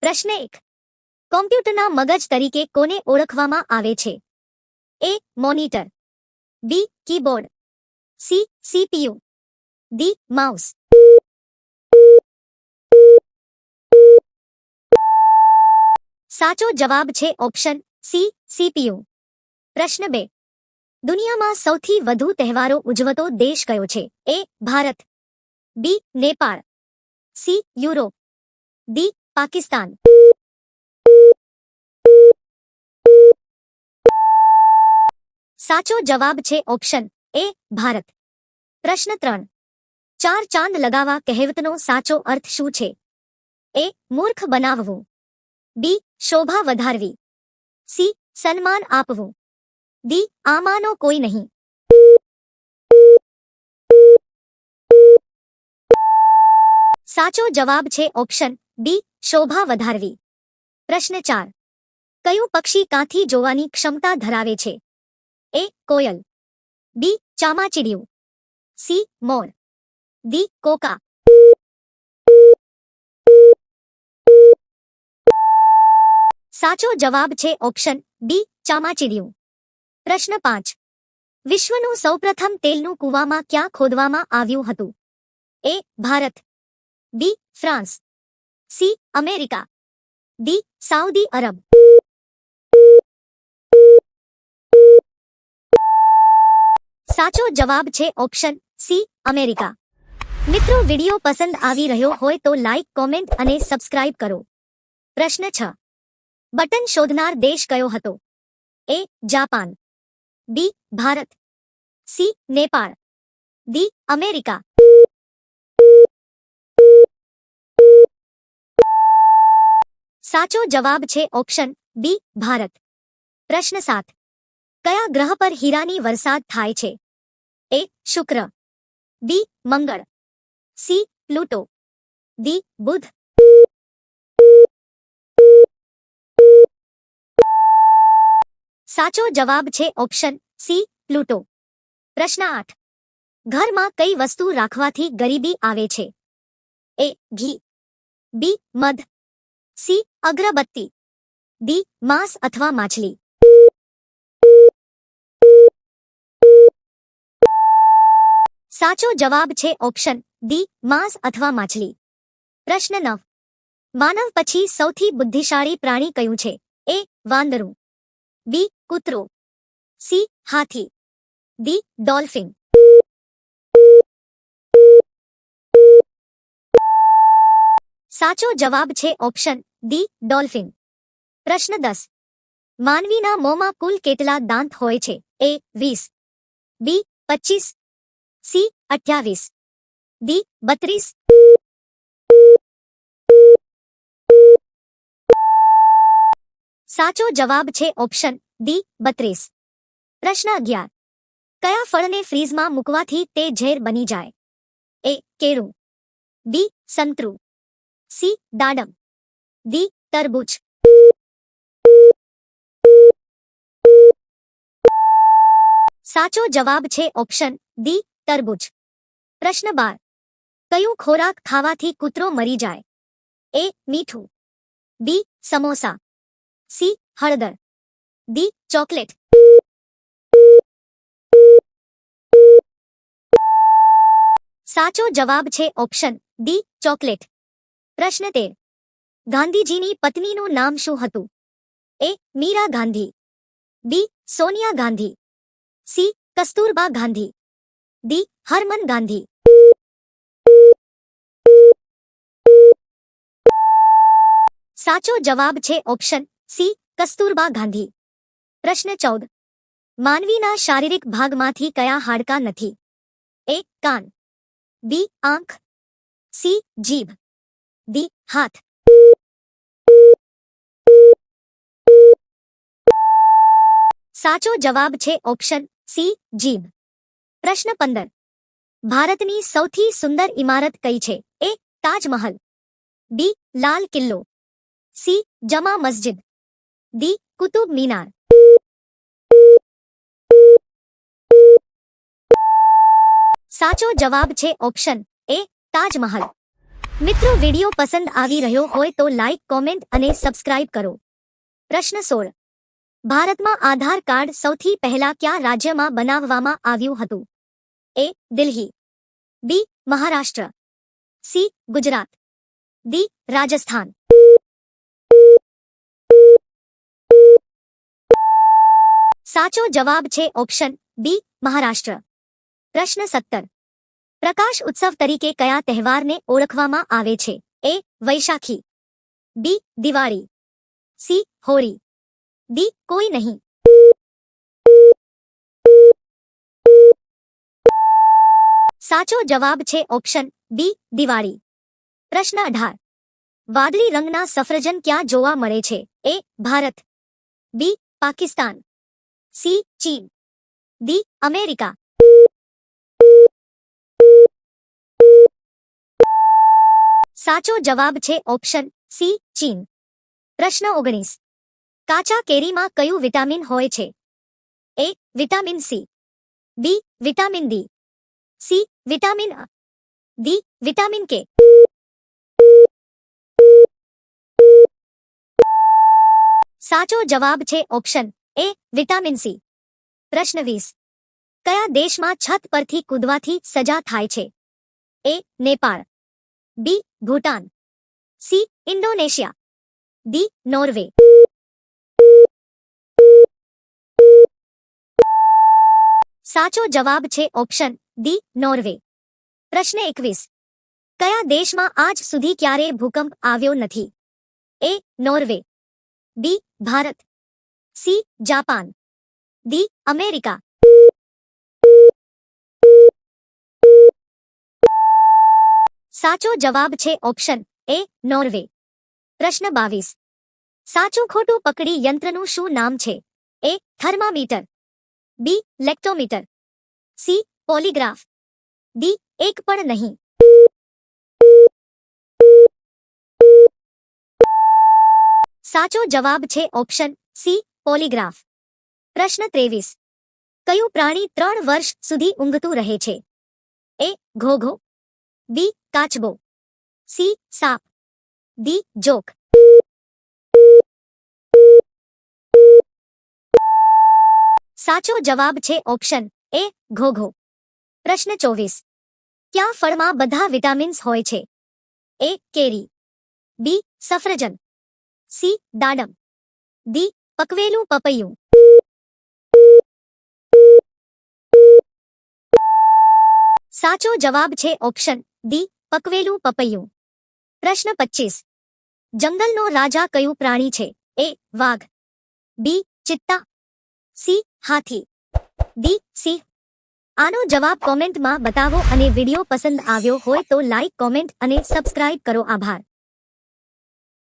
પ્રશ્ન એક. કોમ્પ્યુટરના મગજ તરીકે કોને ઓળખવામાં આવે છે? A, monitor. B, keyboard. C, CPU. D, mouse. સાચો જવાબ છે ઓપ્શન સી, સીપીયુ. પ્રશ્ન બે. દુનિયામાં સૌથી વધુ તહેવારો ઉજવતો દેશ કયો છે? A, Bharat. B, Nepal. C, Europe. D Pakistan સાચો જવાબ છે ઓપ્શન એ ભારત પ્રશ્ન ત્રણ ચાર ચાંદ લગાવા કહેવતનો સાચો અર્થ શું છે? એ મૂર્ખ બનાવવું બી શોભા વધારવી। સી સન્માન આપવું। ડી આમાંનો કોઈ નહીં। સાચો જવાબ છે ઓપ્શન બી, શોભા વધારવી. પ્રશ્ન ચાર. કયું પક્ષી કાંથી જોવાની ક્ષમતા ધરાવે છે? એ, કોયલ. બી, ચામાચીડિયું. સી, મોર. દી કોકા. સાચો જવાબ છે ઓપ્શન બી, ચામાચીડિયું. પ્રશ્ન પાંચ. વિશ્વનું સૌપ્રથમ તેલનું કૂવામાં ક્યાં ખોદવામાં આવ્યું હતું? A, Bharat. B France C, America. D, Saudi Arab. સાચો જવાબ છે ઓપ્શન સી, અમેરિકા. મિત્રો, વિડિયો પસંદ આવી રહ્યો હોય તો લાઈક, કોમેન્ટ અને સબસ્ક્રાઇબ કરો. પ્રશ્ન છ. બટન શોધનાર દેશ કયો હતો? A, Japan. B, Bharat. C, Nepal. D, America. સાચો જવાબ છે ઓપ્શન બી, ભારત. પ્રશ્ન સાત. કયા ગ્રહ પર હીરાની વરસાદ થાય છે? એ, શુક્ર. બી, મંગળ. C, Pluto. ડી, બુધ. સાચો જવાબ છે ઓપ્શન સી, પ્લુટો. પ્રશ્ન આઠ. ઘરમાં કઈ વસ્તુ રાખવાથી ગરીબી આવે છે? એ, ઘી. બી, મધ. સી, અગરબત્તી. ડી, માંસ અથવા માછલી. સાચો જવાબ છે ઓપ્શન ડી, માંસ અથવા માછલી. પ્રશ્ન નવ માનવ પછી સૌથી બુદ્ધિશાળી પ્રાણી કયું છે? એ, વાંદરું. બી, કૂતરો. સી, હાથી. D, dolphin. સાચો જવાબ છે ઓપ્શન ડી ડોલ્ફિન. પ્રશ્ન દસ. માનવીના મોંમાં કુલ કેટલા દાંત હોય છે? એ વીસ. બી પચીસ. સી અઠ્યાવીસ. ડી બત્રીસ. સાચો જવાબ છે ઓપ્શન ડી બત્રીસ. પ્રશ્ન અગિયાર. કયા ફળને ફ્રીઝમાં મૂકવાથી તે ઝેર બની જાય? એ કેળું. બી સંતરું. સી દાડમ. ડી તરબૂચ. સાચો જવાબ છે ઓપ્શન દી તરબૂચ. પ્રશ્ન બાર. કયું ખોરાક ખાવાથી કૂતરો મરી જાય? એ મીઠું. બી સમોસા. સી હળદર. D chocolate. સાચો જવાબ છે ઓપ્શન ડી ચોકલેટ. પ્રશ્ન તેર. ગાંધીજીની પત્નીનું નામ શું હતું? A. Meera Gandhi. B. Sonia Gandhi. C. Kasturba Gandhi. D. Harman Gandhi. સાચો જવાબ છે ઓપ્શન સી. કસ્તુરબા ગાંધી. પ્રશ્ન ચૌદ. માનવીના શારીરિક ભાગમાંથી કયા હાડકાં નથી? એ. કાન. બી. આંખ. સી. જીભ. દી હાથ. સાચો જવાબ છે ઓપ્શન સી, જીભ. પ્રશ્ન પંદર. ભારતની સૌથી સુંદર ઇમારત કઈ છે? એ, તાજમહલ. બી, લાલ કિલ્લો. સી, જમા મસ્જિદ. ડી, કુતુબ મિનાર. સાચો જવાબ છે ઓપ્શન એ, તાજમહલ. મિત્રો, વિડિયો પસંદ આવી રહ્યો હોય તો લાઈક, કોમેન્ટ અને સબસ્ક્રાઇબ કરો. પ્રશ્ન સોળ. ભારતમાં આધાર કાર્ડ સૌથી પહેલા કયા રાજ્યમાં બનાવવામાં આવ્યું હતું? A, Delhi. B, Maharashtra. C, Gujarat. D, Rajasthan. સાચો જવાબ છે ઓપ્શન બી, મહારાષ્ટ્ર. પ્રશ્ન સત્તર. પ્રકાશ ઉત્સવ તરીકે કયા તહેવારને ઓળખવામાં આવે છે? A, Vaisakhi. B, Diwali. C, Holi. D કોઈ નહીં સાચો જવાબ છે ઓપ્શન બી દિવાળી પ્રશ્ન અઢાર વાદળી રંગના સફરજન ક્યાં જોવા મળે છે A Bharat B Pakistan C ચીન ડી અમેરિકા સાચો જવાબ છે ઓપ્શન સી ચીન પ્રશ્ન ઓગણીસ કાચા કેરીમાં કયું વિટામિન હોય છે? A, vitamin C. B, vitamin D. C, vitamin D, vitamin K. સાચો જવાબ છે ઓપ્શન એ, વિટામિન સી. પ્રશ્ન વીસ. કયા દેશમાં છત પરથી કૂદવાથી સજા થાય છે? A, Nepal. B, Bhutan. C, Indonesia. D, Norway. સાચો જવાબ છે ઓપ્શન ડી, નોર્વે. પ્રશ્ન એકવીસ. કયા દેશમાં આજ સુધી ક્યારેય ભૂકંપ આવ્યો નથી? A, Norway. B, Bharat. C, Japan. D, America. સાચો જવાબ છે ઓપ્શન એ, નોર્વે. પ્રશ્ન બાવીસ. સાચું ખોટું પકડી યંત્રનું શું નામ છે? A, thermometer. B lactometer C polygraph D એક પણ નહીં સાચો જવાબ છે ઓપ્શન સી પોલીગ્રાફ પ્રશ્ન ત્રેવીસ કયું પ્રાણી ત્રણ વર્ષ સુધી ઊંઘતું રહે છે એ ઘોઘો બી કાચબો સી સાપ ડી જોક સાચો જવાબ છે ઓપ્શન એ ઘોઘો. પ્રશ્ન ચોવીસ. ક્યાં ફળમાં બધા વિટામિન્સ હોય છે? એ કેરી. બી સફરજન. સી દાડમ. ડી પકવેલું પપૈયું. સાચો જવાબ છે ઓપ્શન ડી પકવેલું પપૈયું. પ્રશ્ન પચીસ. જંગલનો રાજા કયું પ્રાણી છે? એ વાઘ. બી ચિત્તા. સી હાથી. D C. આનો જવાબ કોમેન્ટમાં બતાવો અને વીડિયો પસંદ આવ્યો હોય તો લાઇક કોમેન્ટ અને સબસ્ક્રાઇબ કરો. આભાર.